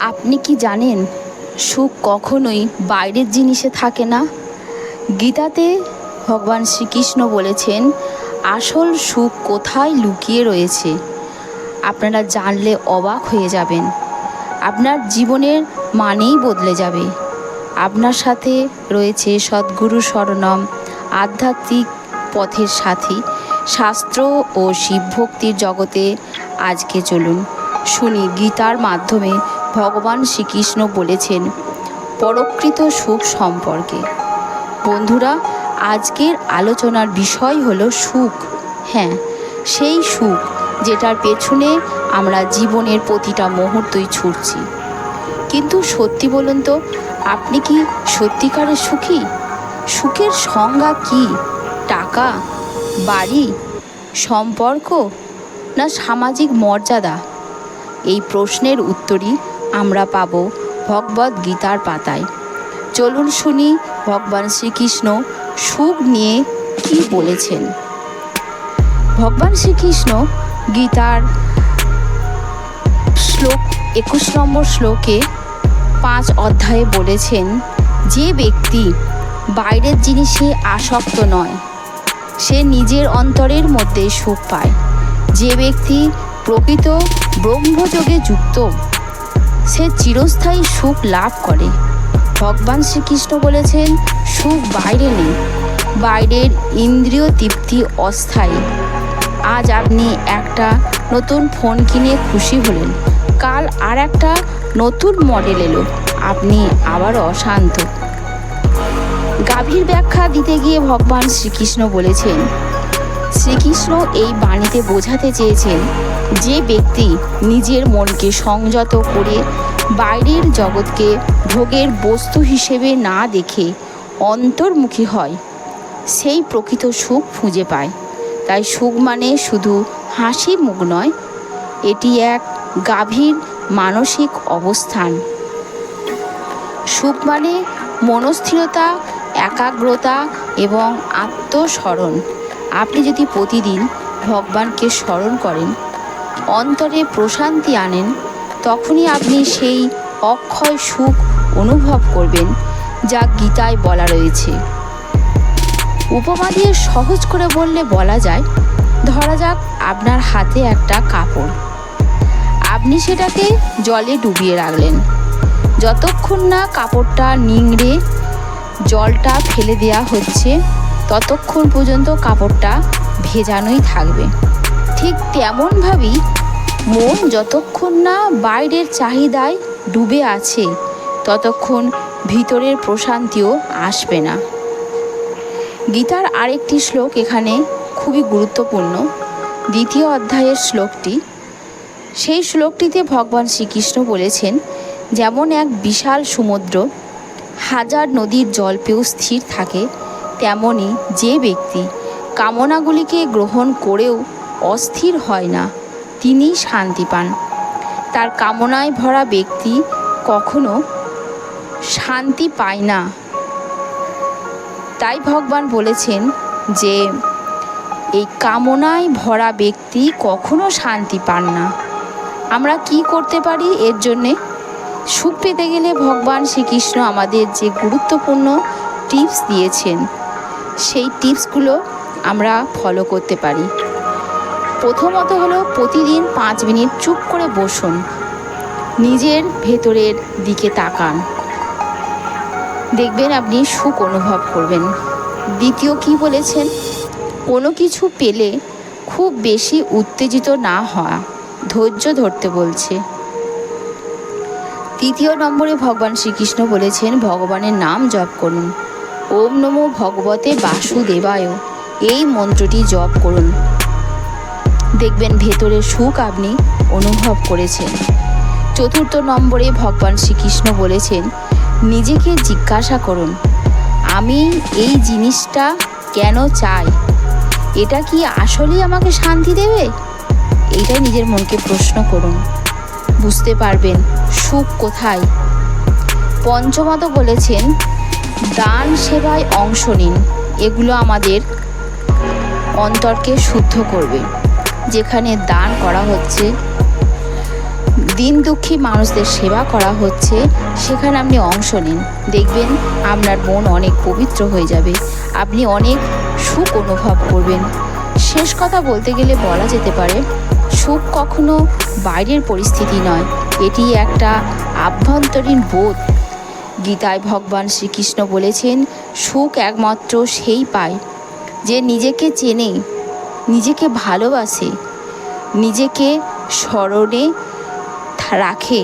আপনি কি জানেন, সুখ কখনোই বাইরের জিনিসে থাকে না? গীতাতে ভগবান শ্রীকৃষ্ণ বলেছেন, আসল সুখ কোথায় লুকিয়ে রয়েছে? আপনারা জানলে অবাক হয়ে যাবেন। আপনার জীবনের মানেই বদলে যাবে। আপনার সাথে রয়েছে সদ্গুরু শরণম আধ্যাত্মিক পথের সাথী, শাস্ত্র ও শিবভক্তির জগতে আজকে চলুন। শুনি গীতার মাধ্যমে ভগবান শ্রীকৃষ্ণ বলেছেন, পরকৃত সুখ সম্পর্কে। বন্ধুরা, আজকের আলোচনার বিষয় হলো সুখ। হ্যাঁ সেই সুখ যেটার পেছনে আমরা জীবনের প্রতিটা মুহূর্তই ছুটছি। কিন্তু সত্যি বলুন তো, আপনি কি সত্যিকারের সুখী? সুখের সংজ্ঞা কি? টাকা? বাড়ি? সম্পর্ক? না সামাজিক মর্যাদা? এই প্রশ্নের উত্তরই আমরা পাব ভগবদ গীতার পাতায়। চলুন শুনি ভগবান শ্রীকৃষ্ণ সুখ নিয়ে কি বলেছেন। ভগবান শ্রীকৃষ্ণ গীতার শ্লোক একুশ নম্বর শ্লোকে পাঁচ অধ্যায়ে বলেছেন, যে ব্যক্তি বাইরের জিনিসে আসক্ত নয়, সে নিজের অন্তরের মধ্যে সুখ পায়। যে ব্যক্তি প্রকৃত ব্রহ্মযোগে যুক্ত। সে চিরস্থায়ী সুখ লাভ করে। ভগবান শ্রীকৃষ্ণ বলেছেন, সুখ বাইরে নেই। বাইরের ইন্দ্রিয় তৃপ্তি অস্থায়ী। আজ আপনি একটা নতুন ফোন কিনে খুশি হলেন। কাল আর একটা নতুন মডেল এলো। আপনি আবার অশান্ত। গাভীর ব্যাখ্যা দিতে গিয়ে ভগবান শ্রীকৃষ্ণ বলেছেন শ্রীকৃষ্ণ এই বাণীতে বোঝাতে চেয়েছেন যে ব্যক্তি নিজের মনকে সংযত করে বাইরের জগৎকে ভোগের বস্তু হিসেবে না দেখে অন্তর্মুখী হয়, সেই প্রকৃত সুখ খুঁজে পায়। তাই সুখ মানে শুধু হাসি মুখ নয়, এটি এক গাভীর মানসিক অবস্থান। সুখ মানে মনস্থিরতা, একাগ্রতা এবং আত্মস্মরণ। আপনি যদি প্রতিদিন ভগবানকে স্মরণ করেন, অন্তরে প্রশান্তি আনেন, তখনই আপনি সেই অক্ষয় সুখ অনুভব করবেন যা গীতায় বলা রয়েছে। উপমা দিয়ে সহজ করে বললে বলা যায়, ধরা যাক আপনার হাতে একটা কাপড়। আপনি সেটাকে জলে ডুবিয়ে রাখলেন। যতক্ষণ না কাপড়টা নিংড়ে জলটা ফেলে দেওয়া হচ্ছে ততক্ষণ পর্যন্ত কাপড়টা ভেজানোই থাকবে। ঠিক তেমনভাবেই মন যতক্ষণ না বাইরের চাহিদায় ডুবে আছে, ততক্ষণ ভিতরের প্রশান্তিও আসবে না। গীতার আরেকটি শ্লোক এখানে খুবই গুরুত্বপূর্ণ। দ্বিতীয় অধ্যায়ের শ্লোকটি। সেই শ্লোকটিতে ভগবান শ্রীকৃষ্ণ বলেছেন, যেমন এক বিশাল সমুদ্র, হাজার নদীর জল পেয়েও স্থির থাকে তেমনি যে ব্যক্তি কামনাগুলিকে গ্রহণ করেও অস্থির হয় না তিনি শান্তি পান। তার কামনায় ভরা ব্যক্তি কখনো শান্তি পায় না। তাই ভগবান বলেছেন যে, এই কামনায় ভরা ব্যক্তি কখনো শান্তি পান না। আমরা কি করতে পারি এর জন্যে? সুখ পেতে গেলে ভগবান শ্রীকৃষ্ণ আমাদের যে গুরুত্বপূর্ণ টিপস দিয়েছেন সেই টিপসগুলো আমরা ফলো করতে পারি। প্রথমত হলো প্রতিদিন পাঁচ মিনিট চুপ করে বসুন। নিজের ভেতরের দিকে তাকান। দেখবেন আপনি সুখ অনুভব করবেন। দ্বিতীয় কি বলেছেন? কোনো কিছু পেলে খুব বেশি উত্তেজিত না হওয়া। ধৈর্য ধরতে বলছে। তৃতীয় নম্বরে ভগবান শ্রীকৃষ্ণ বলেছেন, ভগবানের নাম জপ করুন। ওম নমো ভগবতে বাসুদেবায়। এই মন্ত্রটি জপ করুন। দেখবেন ভেতরে সুখ আপনি অনুভব করেছেন। চতুর্থ নম্বরে ভগবান শ্রীকৃষ্ণ বলেছেন, নিজেকে জিজ্ঞাসা করুন, আমি এই জিনিসটা কেন চাই? এটা কি আসলেই আমাকে শান্তি দেবে? এইটাই নিজের মনকে প্রশ্ন করুন। বুঝতে পারবেন সুখ কোথায়। পঞ্চমত বলেছেন দান সেবায় অংশ নিন। এগুলো আমাদের অন্তরকে শুদ্ধ করবে। যেখানে দান করা হচ্ছে, দিন দুঃখী মানুষদের সেবা করা হচ্ছে, সেখানে আপনি অংশ নিন। দেখবেন আপনার মন অনেক পবিত্র হয়ে যাবে। আপনি অনেক সুখ অনুভব করবেন। শেষ কথা বলতে গেলে বলা যেতে পারে, সুখ কখনো বাইরের পরিস্থিতি নয়। এটি একটা আভ্যন্তরীণ বোধ। গীতায় ভগবান শ্রীকৃষ্ণ বলেছেন, সুখ একমাত্র সেই পায় যে নিজেকে চেনে, নিজেকে ভালোবাসে, নিজেকে স্মরণে রাখে,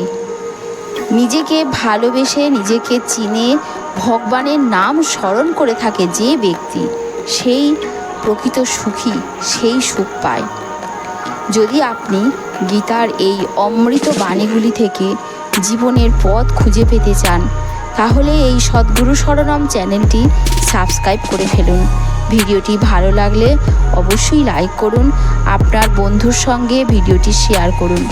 নিজেকে ভালোবেসে নিজেকে চিনে ভগবানের নাম স্মরণ করে থাকে যে ব্যক্তি, সেই প্রকৃত সুখী, সেই সুখ পায়। যদি আপনি গীতার এই অমৃত বাণীগুলি থেকে জীবনের পথ খুঁজে পেতে চান তাহলে এই সদ্গুরু শরণম চ্যানেলটি সাবস্ক্রাইব করে ফেলুন। ভিডিওটি ভালো লাগলে অবশ্যই লাইক করুন, আপনার বন্ধুর সঙ্গে ভিডিওটি শেয়ার করুন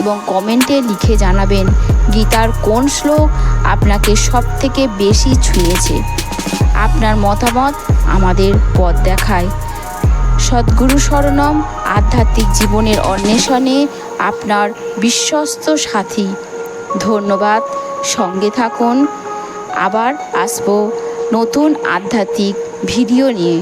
এবং কমেন্টে লিখে জানাবেন, গীতার কোন শ্লোক আপনাকে সবথেকে বেশি ছুঁয়েছে? আপনার মতামত আমাদের পথ দেখায়। সদ্গুরু শরণম আধ্যাত্মিক জীবনের অন্বেষণে আপনার বিশ্বস্ত সাথী। ধন্যবাদ, সঙ্গে থাকুন। আবার আসব নতুন আধ্যাত্মিক ভিডিও নিয়ে।